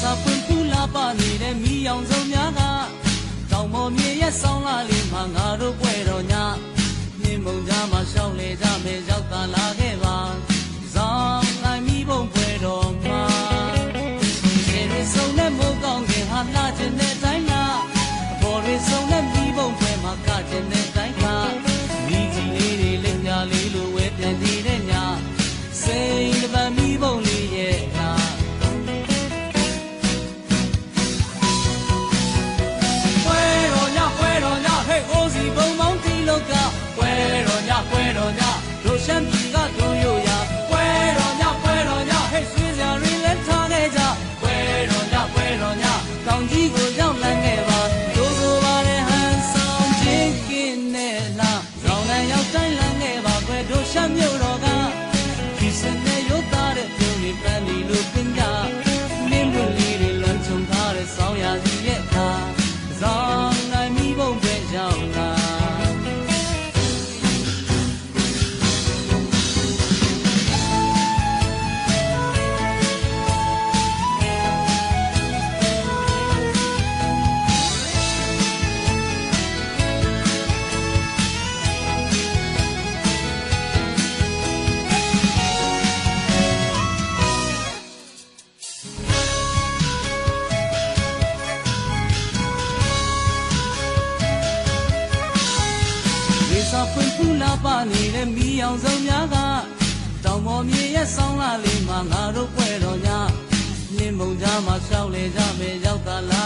စာပွင့်ဖူးလာပါနေတဲ့မိအောင်စုံများကတောင်မော်မြေရဲ့ဆောင်းလာလေးမှာငါတို့ပွဲတော်ညနှင်းမုံကြမှာရှောင်းလေကြမယ်ရောက်တာလာခဲ့ပါ တော်ညပွဲတော်ညတို့ရှမ်းပြည်ကတို့ရိုရပွဲတော်ညပွဲတော်ညဟဲ့ဆွေးစရာတွေလည်းထားခဲ့ကြပွဲတော်ညပွဲတော်ညတောင်ကြီးကို စာဖွင့်ဖူးလာပါနေတဲ့မီးအောင်စုံများကတောင်ပေါ်မြေရဲ့ဆောင်းလာလေးမှာငါတို့ပွဲတော်ညလင်းမုံကြားမှာရှောက်လေကြမယ်ရောက်တာလာ